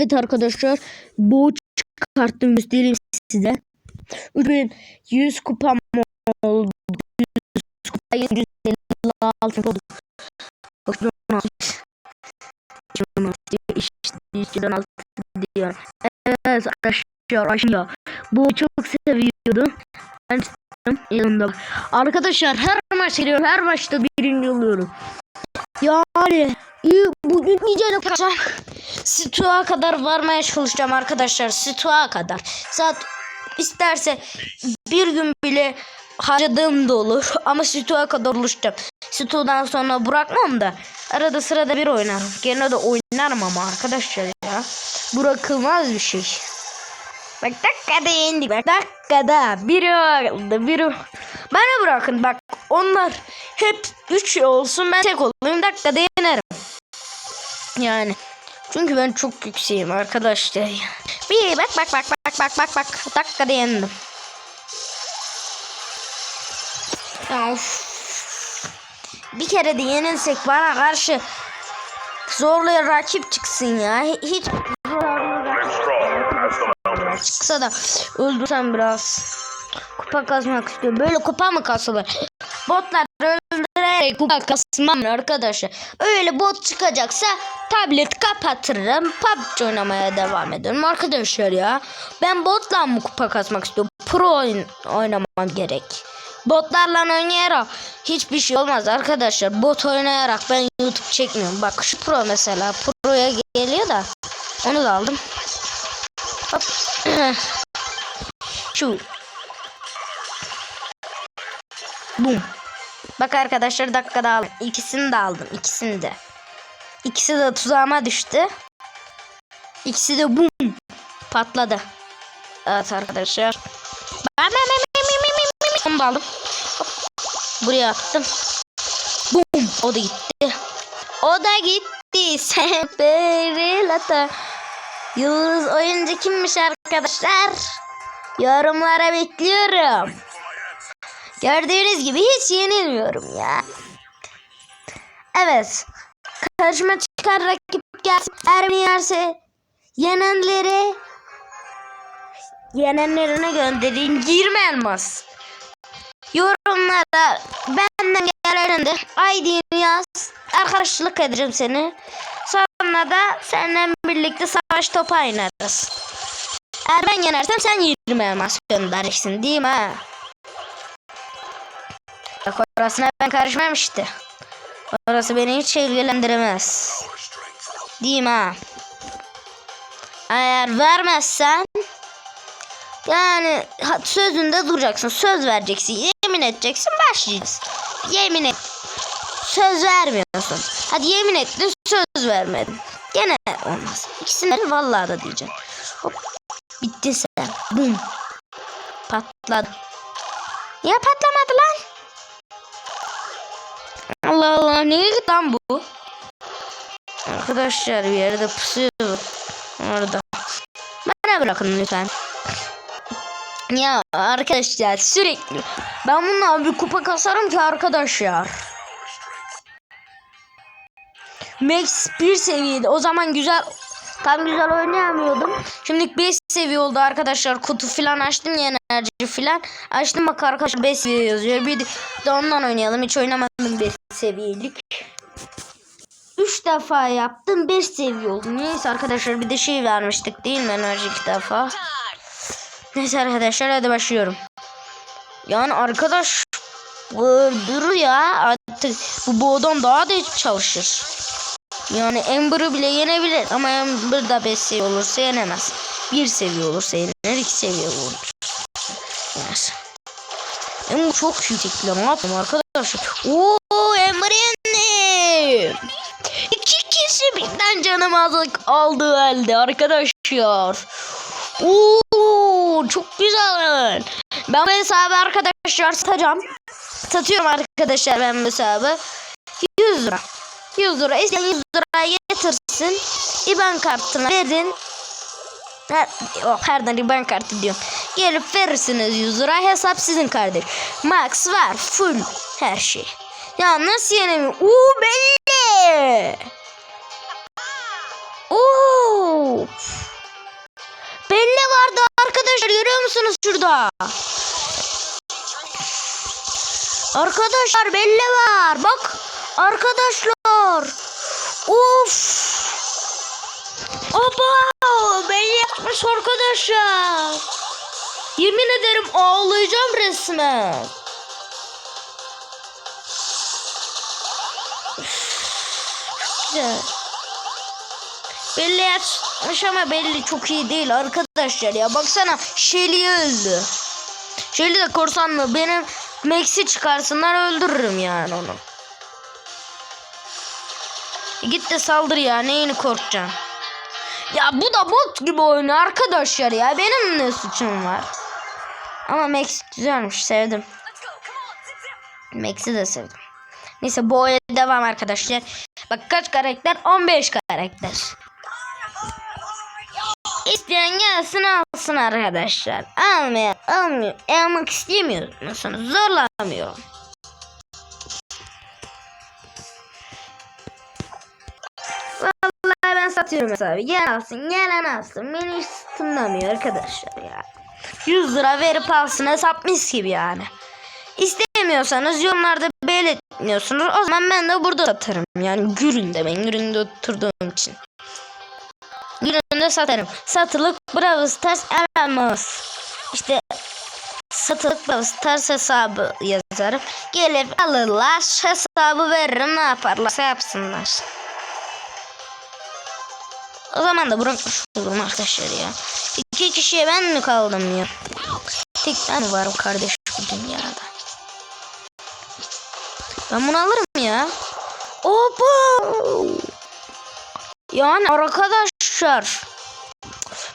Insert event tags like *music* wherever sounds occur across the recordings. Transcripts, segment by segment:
Evet arkadaşlar bu çıkarttım göstereyim size. 3100 kupam oldu. 100 kupa 156 oldu. Bakın işte altı diyor. Evet arkadaşlar aşıyor. Bu çok seviyordu. Ben istedim yanında. Arkadaşlar her maç geliyorum. Her maçta birinci oluyorum. Yani iyi bugün iyice arkadaşlar. Stoğa kadar varmaya çalışacağım arkadaşlar. Stoğa kadar. Saat isterse bir gün bile harcadığım da olur. *laughs* Ama Stoğa kadar oluşacağım. Stoğdan sonra bırakmam da. Arada sırada bir oynarım. Gene de oynarım ama arkadaşlar ya. Bırakılmaz bir şey. Bak dakikada yendik. Bak dakikada biri aldı biri. Bana bırakın bak onlar hep 3 olsun ben tek olayım dakikada yenerim. Yani. Çünkü ben çok yükseğim arkadaşlar. Bir bak bak bak bak bak bak bak dakikada yendim. Of. Bir kere de yenilsek bana karşı zorlu rakip çıksın ya. Hiç çıksa da öldürsem biraz. Kupa kazmak istiyorum. Böyle kupa mı kasılır? Botlar öldürerek kupa kasmam arkadaşlar. Öyle bot çıkacaksa tablet kapatırım. PUBG oynamaya devam ederim arkadaşlar ya. Ben botla mı kupa kasmak istiyorum? Pro oyun oynamam gerek. Botlarla oynayarak hiçbir şey olmaz arkadaşlar. Bot oynayarak ben YouTube çekmiyorum. Bak şu pro mesela. Pro'ya geliyor da. Onu da aldım. Hop. *clears throat* Şu. Bum. Bak arkadaşlar dakikada aldım. İkisini de aldım. İkisini de. İkisi de tuzağıma düştü. İkisi de bum. Patladı. Evet arkadaşlar. Ben ben aldım. Buraya attım. Bum. O da gitti. O da gitti. *laughs* Seferilata. Yıldız oyuncu kimmiş arkadaşlar? Yorumlara bekliyorum. Gördüğünüz gibi hiç yenilmiyorum ya. Evet. Karşıma çıkan rakip gelsin. Eğer yerse yenenleri yenenlerine gönderin. 20 elmas. Yorumlara benden geleninde ID'ni yaz. Arkadaşlık edeceğim seni. Sonra da seninle birlikte savaş topu oynarız. Eğer ben yenersem sen 20 elmas gönderirsin değil mi? Bak orasına ben karışmam işte. Orası beni hiç ilgilendiremez. Mi ha? Eğer vermezsen yani sözünde duracaksın. Söz vereceksin. Yemin edeceksin. Başlayacaksın. Yemin et. Söz vermiyorsun. Hadi yemin ettin söz vermedin. Gene olmaz. İkisini vallahi da diyeceğim. Hop. Bitti sen. Bum. Patladı. Niye patlamadı lan? Allah Allah niye lan bu? Arkadaşlar bir yerde pusuyor. Orada. Bana bırakın lütfen. Ya arkadaşlar sürekli ben bununla bir kupa kasarım ki arkadaşlar. Max 1 seviyede o zaman güzel tam güzel oynayamıyordum. Şimdi 5 seviye oldu arkadaşlar. Kutu falan açtım ya enerji falan. Açtım bak arkadaşlar 5 seviye yazıyor. Bir de ondan oynayalım. Hiç oynamadım 5 seviyelik. 3 defa yaptım 5 seviye oldu. Neyse arkadaşlar bir de şey vermiştik değil mi enerji 2 defa. Neyse arkadaşlar hadi başlıyorum. Yani arkadaş dur ya artık bu boğdan daha da çalışır. Yani Ember'ı bile yenebilir ama Ember da 5 seviye olursa yenemez. 1 seviye olursa yener 2 seviye olur. Yener. Ember çok yüksek ne yapayım arkadaşlar. Oo Ember yendim. İki kişi birden canım azlık aldı halde arkadaşlar. Oo çok güzel. Ben bu hesabı arkadaşlar satacağım. Satıyorum arkadaşlar ben bu hesabı. 100 lira. 100 lira. İsteyen 100 lira getirsin. İban kartına verin. Her, oh, pardon İban kartı diyorum. Gelip verirsiniz 100 lira. Hesap sizin kardeş. Max var. Full. Her şey. Ya nasıl yenemiyorum? Uuu belli. Oo! Belle vardı arkadaşlar görüyor musunuz şurada? Arkadaşlar Belle var. Bak arkadaşlar. Of. Oba! Belle yapmış arkadaşlar. Yemin ederim ağlayacağım resmen. Belli yapmış ama belli çok iyi değil arkadaşlar ya. Baksana Shelly öldü. Shelly de korsan mı? Benim Max'i çıkarsınlar öldürürüm yani onu. Git de saldır ya neyini korkacaksın. Ya bu da bot gibi oynuyor arkadaşlar ya. Benim ne suçum var? Ama Max güzelmiş sevdim. Max'i de sevdim. Neyse bu oyuna devam arkadaşlar. Bak kaç karakter? 15 karakter. İsteyen gelsin alsın arkadaşlar. Almıyor, almıyor. Almak istemiyor musunuz? Vallahi ben satıyorum hesabı. Gel alsın, gelen alsın. Beni hiç tınlamıyor arkadaşlar ya. 100 lira verip alsın hesap mis gibi yani. İstemiyorsanız yorumlarda belirtmiyorsunuz. O zaman ben de burada satarım. Yani Gürün'de ben Gürün'de oturduğum için. Gürün'de satarım. Satılık Brawl Stars aramaz. İşte satılık Brawl Stars hesabı yazarım. Gelip alırlar hesabı veririm ne yaparlarsa yapsınlar. O zaman da bırakmış olurum arkadaşlar ya. İki kişiye ben mi kaldım ya? Tek ben varım kardeş bu dünyada. Ben bunu alırım ya. Opa! Yani arkadaşlar.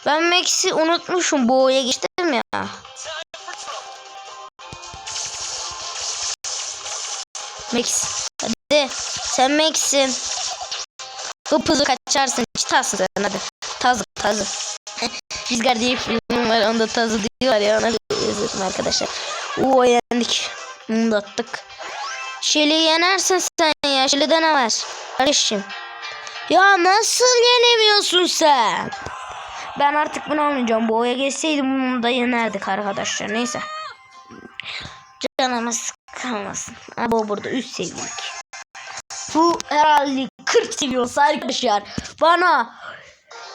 Ben Max'i unutmuşum. Bu oya geçtim ya. Max. Hadi. Sen Max'in. Hıp hızlı kaçarsın. Çıtarsın sen hadi. Tazı tazı. *laughs* Rüzgar diye bir film var. Onda tazı diyorlar ya. Ona izledim arkadaşlar. Oo yendik. Bunu da attık. Şeli'yi yenersin sen ya. Şeli'de ne var? Kardeşim. Ya nasıl yenemiyorsun sen? Ben artık bunu almayacağım. Bu oya geçseydim bunu da yenerdik arkadaşlar. Neyse. Canımız kalmasın. Ama burada 3 seviyelik. Bu herhalde 40 seviye olsa arkadaşlar. Bana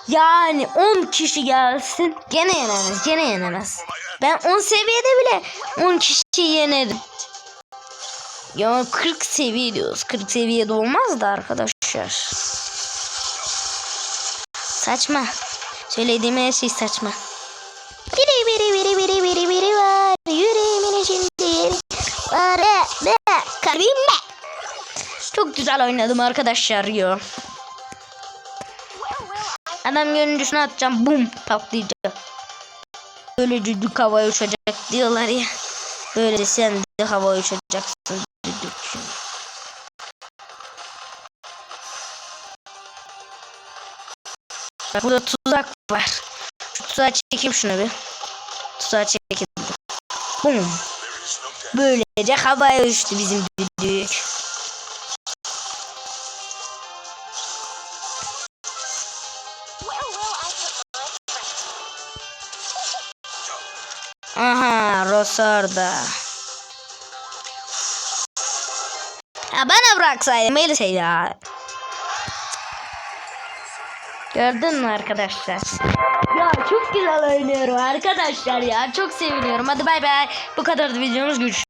yani 10 kişi gelsin. Gene yenemez. Gene yenemez. Ben 10 seviyede bile 10 kişi yenerim. Ya 40 seviye diyoruz. 40 seviyede olmaz da arkadaşlar. Saçma. Söylediğim her şey saçma. Güzel oynadım arkadaşlar ya. Adam görünce şunu atacağım. Bum patlayacak. Böyle düdük havaya uçacak diyorlar ya. Böyle sen de havaya uçacaksın düdük. Bak burada tuzak var. Şu tuzağa çekeyim şunu bir. Tuzağa çekildi. Bum. Böylece havaya uçtu bizim düdük. Aha Rosa orada. Ya bana bıraksaydım ya. Gördün mü arkadaşlar? Ya çok güzel oynuyorum arkadaşlar ya. Çok seviniyorum. Hadi bay bay. Bu kadardı videomuz. Görüşürüz.